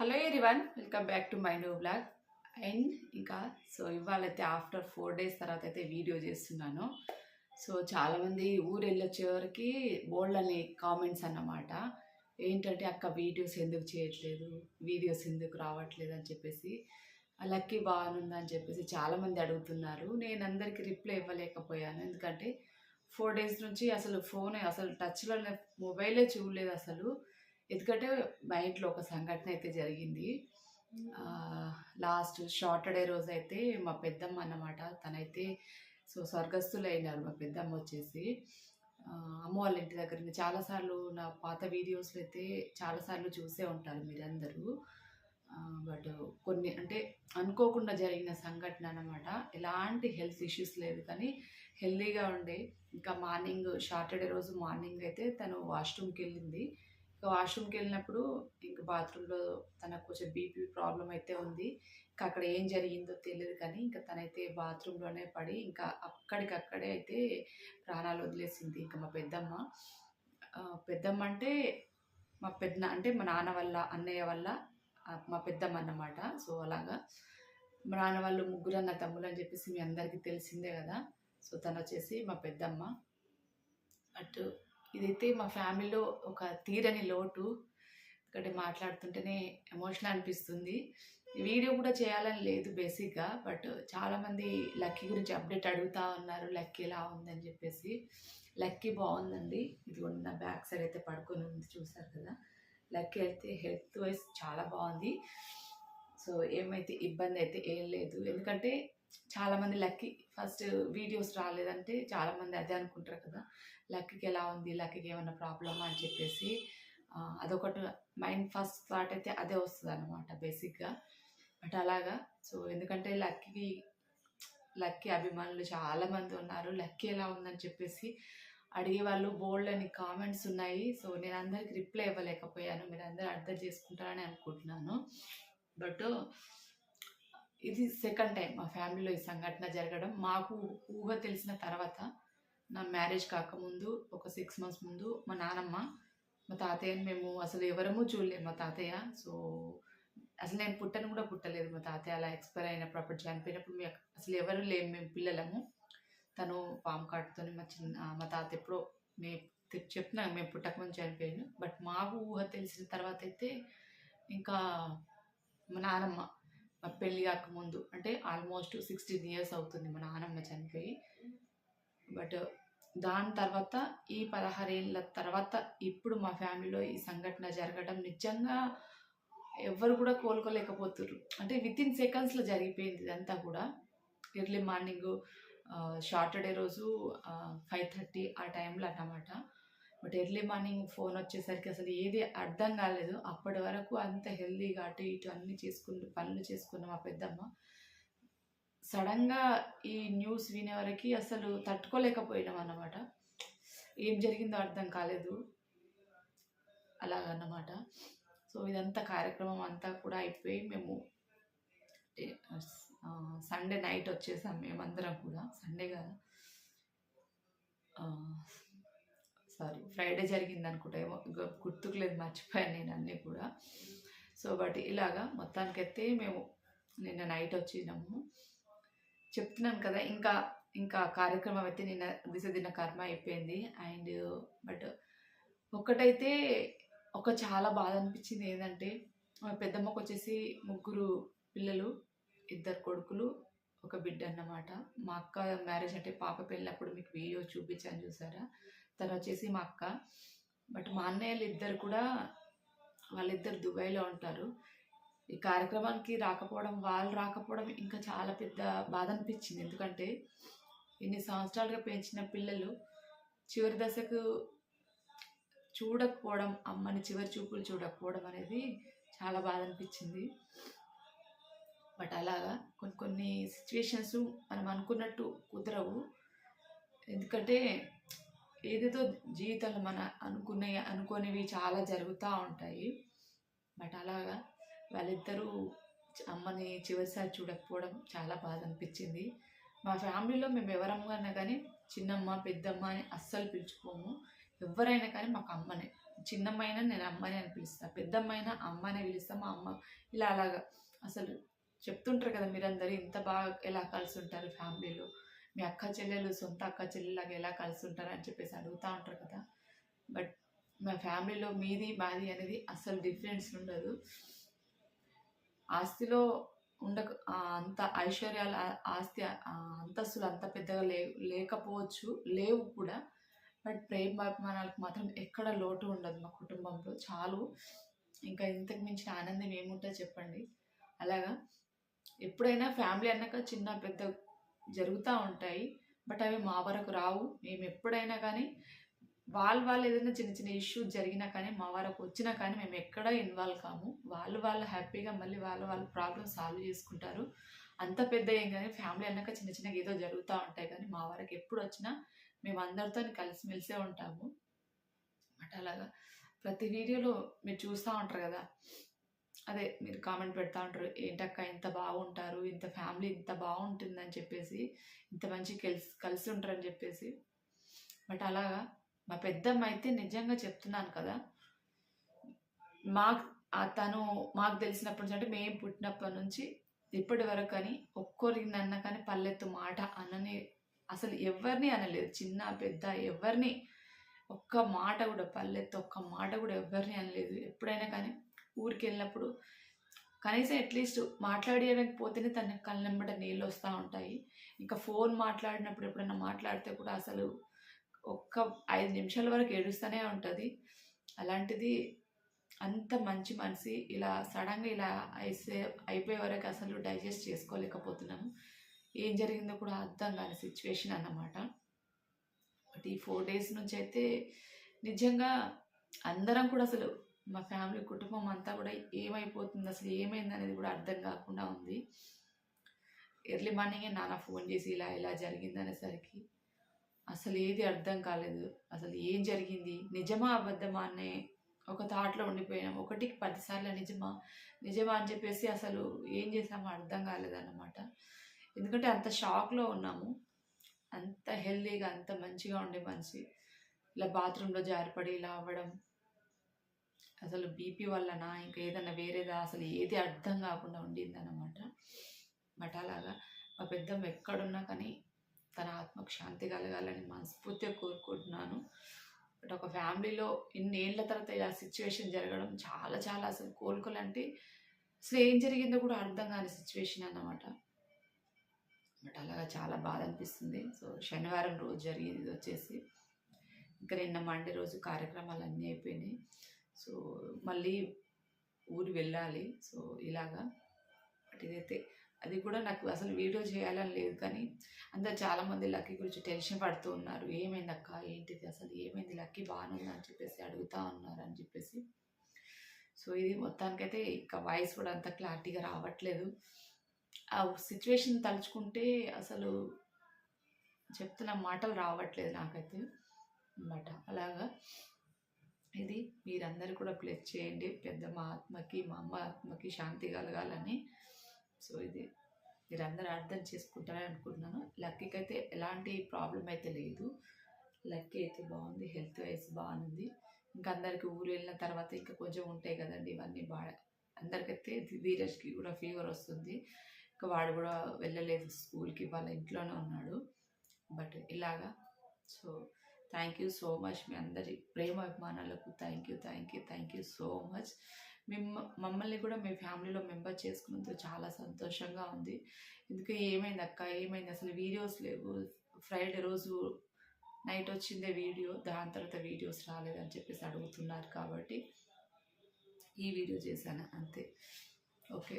Hello one welcome back to my new blog and ఇంకా so ఇవాళైతే after four days తర్వాత అయితే video చేస్తున్నాను. సో చాలామంది ఊరు వెళ్ళొచ్చేవరకి బోల్డ్ అనే కామెంట్స్ అన్నమాట. ఏంటంటే అక్క వీడియోస్ ఎందుకు చేయట్లేదు? వీడియోస్ ఎందుకు రావట్లేదు? అని చెప్పేసి. లక్కీ బాగుందని చెప్పేసి చాలామంది అడుగుతున్నారు. నేను అందరికీ రిప్లై ఇవ్వలేకపోయాను. ఎందుకంటే ఫోర్ డేస్ నుంచి అసలు ఫోన్ అసలు టచ్లో మొబైలే చూడలేదు అసలు. ఎందుకంటే మా ఇంట్లో ఒక సంఘటన అయితే జరిగింది. లాస్ట్ షార్టర్డే రోజు అయితే మా పెద్దమ్మ అన్నమాట. తనైతే సో స్వర్గస్థులైనారు అయినారు మా పెద్దమ్మ వచ్చేసి. అమ్మ వాళ్ళ ఇంటి దగ్గర చాలాసార్లు నా పాత వీడియోస్లో అయితే చాలాసార్లు చూసే ఉంటారు మీరందరూ. బట్ కొన్ని అంటే అనుకోకుండా జరిగిన సంఘటన అనమాట ఎలాంటి హెల్త్ ఇష్యూస్ లేదు కానీ హెల్తీగా ఉండే. ఇంకా మార్నింగ్ సాటర్డే రోజు మార్నింగ్ అయితే తను వాష్రూమ్కి వెళ్ళింది. ఇంకా వాష్రూమ్కి వెళ్ళినప్పుడు ఇంక బాత్రూంలో తనకు కొంచెం బీపీ ప్రాబ్లం అయితే ఉంది. ఇంకా అక్కడ ఏం జరిగిందో తెలియదు కానీ ఇంకా తనైతే బాత్రూంలోనే పడి ఇంకా అక్కడికక్కడే అయితే ప్రాణాలు వదిలేసింది. ఇంకా మా పెద్దమ్మ. పెద్దమ్మ అంటే మా పెద్ద అంటే మా నాన్న వల్ల అన్నయ్య వల్ల మా పెద్దమ్మ అన్నమాట. సో అలాగా. మా నాన్న వాళ్ళు ముగ్గురు అన్న తమ్ములు అని చెప్పేసి మీ అందరికీ తెలిసిందే కదా. సో తను వచ్చేసి మా పెద్దమ్మ. బట్ ఇదైతే మా ఫ్యామిలీలో ఒక తీరని లోటు. ఎందుకంటే మాట్లాడుతుంటేనే ఎమోషనల్ అనిపిస్తుంది. వీడియో కూడా చేయాలని లేదు బేసిక్గా బట్ చాలామంది లక్కీ గురించి అప్డేట్ అడుగుతా ఉన్నారు లక్కీ ఎలా ఉందని చెప్పేసి. లక్కీ బాగుందండి. ఇది ఉన్న బ్యాక్ సైడ్ అయితే పడుకొని ఉంది చూసారు కదా. లక్కీ అయితే హెల్త్ వైజ్ చాలా బాగుంది. సో ఏమైతే ఇబ్బంది అయితే ఏం లేదు. ఎందుకంటే చాలామంది లక్కీ ఫస్ట్ వీడియోస్ రాలేదంటే చాలామంది అదే అనుకుంటారు కదా. లక్కీకి ఎలా ఉంది? లక్కీకి ఏమైనా ప్రాబ్లమా అని చెప్పేసి అదొకటి మైండ్ ఫస్ట్ థాట్ అయితే అదే వస్తుంది అనమాట బేసిక్గా. బట్ అలాగా సో ఎందుకంటే లక్కీకి లక్కీ అభిమానులు చాలామంది ఉన్నారు. లక్కీ ఎలా ఉందని చెప్పేసి అడిగే వాళ్ళు బోల్డ్ అని కామెంట్స్ ఉన్నాయి. సో నేను అందరికి రిప్లై ఇవ్వలేకపోయాను. మీరు అందరూ అర్థం చేసుకుంటారని అనుకుంటున్నాను. బట్ ఇది సెకండ్ టైం మా ఫ్యామిలీలో ఈ సంఘటన జరగడం. మాకు ఊహ తెలిసిన తర్వాత నా మ్యారేజ్ కాకముందు ఒక సిక్స్ మంత్స్ ముందు మా నానమ్మ మా తాతయ్యని మేము అసలు ఎవరము చూడలేము మా తాతయ్య సో అసలు నేను పుట్టను కూడా పుట్టలేదు. మా తాతయ్య అలా ఎక్స్పైర్ అయినప్పుడు అప్పుడు చనిపోయినప్పుడు మేము అసలు ఎవరు లేము మేము పిల్లలము. తను పాము కాటుతో మా చిన్న మా తాత ఎప్పుడో మే చెప్పిన మేము పుట్టకముందు చనిపోయాను. బట్ మాకు ఊహ తెలిసిన తర్వాత అయితే ఇంకా మా నానమ్మ మా పెళ్ళి కాకముందు అంటే ఆల్మోస్ట్ సిక్స్టీన్ ఇయర్స్ అవుతుంది మా నానమ్మ చనిపోయి. బట్ దాని తర్వాత ఈ పదహారేళ్ళ తర్వాత ఇప్పుడు మా ఫ్యామిలీలో ఈ సంఘటన జరగడం నిజంగా ఎవ్వరు కూడా కోలుకోలేకపోతున్నారు అంటే విత్ ఇన్ సెకండ్స్లో జరిగిపోయింది ఇదంతా కూడా. ఎర్లీ మార్నింగ్ సాటర్డే రోజు ఫైవ్ థర్టీ ఆ టైంలో అన్నమాట. బట్ ఎర్లీ మార్నింగ్ ఫోన్ వచ్చేసరికి అసలు ఏది అర్థం కాలేదు. అప్పటి వరకు అంత హెల్దీగా అటు ఇటు అన్ని చేసుకుని పనులు చేసుకున్న మా పెద్దమ్మ. సడన్గా ఈ న్యూస్ వినే వరకు అసలు తట్టుకోలేకపోయినాం అన్నమాట. ఏం జరిగిందో అర్థం కాలేదు. అలాగన్నమాట. సో ఇదంతా కార్యక్రమం అంతా కూడా అయిపోయి మేము సండే నైట్ వచ్చేసాం మేమందరం కూడా. సండే కదా. సారీ ఫ్రైడే జరిగింది అనుకుంటా ఏమో గుర్తుకు లేదు మర్చిపోయాను నేను అన్నీ కూడా. సో బట్ ఇలాగా మొత్తానికైతే మేము నిన్న నైట్ వచ్చినాము. చెప్తున్నాను కదా ఇంకా ఇంకా కార్యక్రమం అయితే నిన్న దిశదిన కర్మ అయిపోయింది. అండ్ బట్ ఒక్కటైతే ఒక చాలా బాధ అనిపించింది ఏంటంటే పెద్దమ్మకు వచ్చేసి ముగ్గురు పిల్లలు ఇద్దరు కొడుకులు ఒక బిడ్డ అన్నమాట. మా అక్క మ్యారేజ్ అంటే పాప పెళ్ళినప్పుడు మీకు వీడియో చూపించాను చూసారా? తను వచ్చేసి మా అక్క. బట్ మా అన్నయ్యలు ఇద్దరు కూడా వాళ్ళిద్దరు దుబాయ్లో ఉంటారు. ఈ కార్యక్రమానికి రాకపోవడం వాళ్ళు రాకపోవడం ఇంకా చాలా పెద్ద బాధ అనిపించింది. ఎందుకంటే ఇన్ని సంవత్సరాలుగా పెంచిన పిల్లలు చివరి దశకు చూడకపోవడం అమ్మని చివరి చూపులు చూడకపోవడం అనేది చాలా బాధ అనిపించింది. బట్ అలాగా కొన్ని కొన్ని సిచ్యువేషన్స్ మనం అనుకున్నట్టు కుదరవు. ఎందుకంటే ఏదేదో జీవితంలో మన అనుకునే అనుకోనివి చాలా జరుగుతూ ఉంటాయి. బట్ అలాగా వాళ్ళిద్దరూ అమ్మని చివరిసారి చూడకపోవడం చాలా బాధ అనిపించింది మా ఫ్యామిలీలో మేము ఎవరమ్మన్నా కానీ చిన్నమ్మ పెద్దమ్మ అని అస్సలు పిలుచుకోము. ఎవరైనా కానీ మాకు అమ్మనే. చిన్నమ్మైనా నేను అమ్మని అని పిలుస్తాను పెద్దమ్మైనా అమ్మనే పిలుస్తాను మా అమ్మ ఇలా అలాగా అసలు చెప్తుంటారు కదా మీరందరూ ఇంత బాగా ఎలా కలిసి ఉంటారు ఫ్యామిలీలో. మీ అక్క చెల్లెలు సొంత అక్క చెల్లెలాగా ఎలా కలిసి ఉంటారు అని చెప్పేసి అడుగుతూ ఉంటారు కదా. బట్ మా ఫ్యామిలీలో మీది మాది అనేది అసలు డిఫరెన్స్ ఉండదు. ఆస్తిలో ఉండక అంత ఐశ్వర్యాలు ఆస్తి అంతస్తులు అంత పెద్దగా లే లేకపోవచ్చు లేవు కూడా. బట్ ప్రేమ అభిమానాలకు మాత్రం ఎక్కడ లోటు ఉండదు మా కుటుంబంలో. చాలు. ఇంకా ఇంతకు మించిన ఆనందం ఏముంటుందో చెప్పండి. అలాగా. ఎప్పుడైనా ఫ్యామిలీ అన్నాక చిన్న పెద్ద జరుగుతూ ఉంటాయి. బట్ అవి మా వరకు రావు. మేము ఎప్పుడైనా కానీ వాళ్ళు వాళ్ళు ఏదైనా చిన్న చిన్న ఇష్యూస్ జరిగినా కానీ మా వరకు వచ్చినా కానీ మేము ఎక్కడ ఇన్వాల్వ్ కాము. వాళ్ళు వాళ్ళు హ్యాపీగా మళ్ళీ వాళ్ళ వాళ్ళ ప్రాబ్లమ్ సాల్వ్ చేసుకుంటారు. అంత పెద్ద ఏం కానీ ఫ్యామిలీ అన్నాక చిన్న చిన్నగా ఏదో జరుగుతూ ఉంటాయి కానీ మా వరకు ఎప్పుడు వచ్చినా మేము అందరితో కలిసిమెలిసే ఉంటాము. అట్ అలాగా. ప్రతి వీడియోలో మీరు చూస్తూ ఉంటారు కదా అదే మీరు కామెంట్ పెడతా ఉంటారు ఏంటక్క ఇంత బాగుంటారు ఇంత ఫ్యామిలీ ఇంత బాగుంటుందని చెప్పేసి ఇంత మంచి కలిసి కలిసి ఉంటారని చెప్పేసి. బట్ అలాగా మా పెద్దమ్మ అయితే నిజంగా చెప్తున్నాను కదా మాకు తను మాకు తెలిసినప్పటి నుంచి అంటే మేము పుట్టినప్పటి నుంచి ఇప్పటి వరకు కానీ ఒక్కొరికి నన్న కానీ పల్లెత్తు మాట అనని అసలు ఎవరిని అనలేదు చిన్న పెద్ద ఎవరిని ఒక్క మాట కూడా పల్లెత్తు ఒక్క మాట కూడా ఎవరిని అనలేదు ఎప్పుడైనా కానీ. ఊరికి వెళ్ళినప్పుడు కనీసం అట్లీస్ట్ మాట్లాడేయడానికి పోతేనే తన కళ్ళెంబట నీళ్ళు వస్తూ ఉంటాయి. ఇంకా ఫోన్ మాట్లాడినప్పుడు ఎప్పుడైనా మాట్లాడితే కూడా అసలు ఒక్క ఐదు నిమిషాల వరకు ఏడుస్తూనే ఉంటుంది. అలాంటిది అంత మంచి మనిషి ఇలా సడన్గా ఇలా అయిసే అయిపోయే వరకు అసలు డైజెస్ట్ చేసుకోలేకపోతున్నాము. ఏం జరిగిందో కూడా అర్థం కాని సిచ్యువేషన్ అన్నమాట. బట్ ఈ ఫోర్ డేస్ నుంచి అయితే నిజంగా అందరం కూడా అసలు మా ఫ్యామిలీ కుటుంబం అంతా కూడా ఏమైపోతుంది అసలు ఏమైంది అనేది కూడా అర్థం కాకుండా ఉంది. ఎర్లీ మార్నింగే నాన్న ఫోన్ చేసి ఇలా ఇలా జరిగింది అనేసరికి అసలు ఏది అర్థం కాలేదు. అసలు ఏం జరిగింది? నిజమా అబద్ధమా అనే ఒక థాట్లో ఉండిపోయాం ఒకటికి పదిసార్లు నిజమా నిజమా అని చెప్పేసి అసలు ఏం చేసామో అర్థం కాలేదన్నమాట. ఎందుకంటే అంత షాక్లో ఉన్నాము. అంత హెల్దీగా అంత మంచిగా ఉండే మనిషి. ఇలా బాత్రూంలో జారిపడి ఇలా అవ్వడం అసలు బీపీ వల్లనా ఇంకా ఏదన్నా వేరేదా అసలు ఏది అర్థం కాకుండా ఉండిందన్నమాట. బట్ అలాగా మా పెద్దమ్మ ఎక్కడున్నా కానీ తన ఆత్మకు శాంతి కలగాలని మనస్ఫూర్తిగా కోరుకుంటున్నాను. బట్ ఒక ఫ్యామిలీలో ఇన్ని ఏళ్ళ తర్వాత ఇలా సిచ్యువేషన్ జరగడం చాలా చాలా అసలు కోలుకోలంటే అసలు ఏం జరిగిందో కూడా అర్థం కాని సిచ్యువేషన్ అన్నమాట. బట్ అలాగా చాలా బాధ అనిపిస్తుంది. సో శనివారం రోజు జరిగింది ఇది వచ్చేసి. ఇంకా నిన్న మండే రోజు కార్యక్రమాలు అన్నీ అయిపోయినాయి. సో మళ్ళీ ఊరు వెళ్ళాలి. సో ఇలాగా. బట్ ఇదైతే అది కూడా నాకు అసలు వీడియో చేయాలని లేదు కానీ అందరు చాలామంది లక్కీ గురించి టెన్షన్ పడుతూ ఉన్నారు. ఏమైంది అక్క? ఏంటిది? అసలు ఏమైంది? లక్కీ బాగానుంది అని చెప్పేసి అడుగుతా ఉన్నారు అని చెప్పేసి. సో ఇది మొత్తానికైతే ఇంకా వాయిస్ కూడా అంత క్లారిటీగా రావట్లేదు. ఆ సిచ్యువేషన్ తలుచుకుంటే అసలు చెప్తున్న మాటలు రావట్లేదు నాకైతే. అన్నమాట. అలాగా. ఇది మీరందరూ కూడా ప్లస్ చేయండి. పెద్ద మా ఆత్మకి మా అమ్మ ఆత్మకి శాంతి కలగాలని. సో ఇది మీరందరూ అర్థం చేసుకుంటారని అనుకుంటున్నాను. లక్కీకి అయితే ఎలాంటి ప్రాబ్లం అయితే లేదు. లక్కీ అయితే బాగుంది హెల్త్ వైజ్ బాగుంది. ఇంకా అందరికి ఊరు వెళ్ళిన తర్వాత ఇంకా కొంచెం ఉంటాయి కదండి ఇవన్నీ బాగా అందరికైతే ధీరజ్కి కూడా ఫీవర్ వస్తుంది. ఇంకా వాడు కూడా వెళ్ళలేదు స్కూల్కి వాళ్ళ ఇంట్లోనే ఉన్నాడు. బట్ ఇలాగా so thank you so much మీ అందరి ప్రేమ అభిమానాలకు thank you thank you thank you so much మిమ్మ మమ్మల్ని కూడా మీ ఫ్యామిలీలో మెంబర్ చేసుకున్నందుకు చాలా సంతోషంగా ఉంది. ఎందుకు ఏమైంది అక్క? ఏమైంది? అసలు వీడియోస్ లేవు. ఫ్రైడే రోజు నైట్ వచ్చిందే వీడియో. దాని తర్వాత వీడియోస్ రాలేదని చెప్పేసి అడుగుతున్నారు కాబట్టి ఈ వీడియో చేశాను అంతే. ఓకే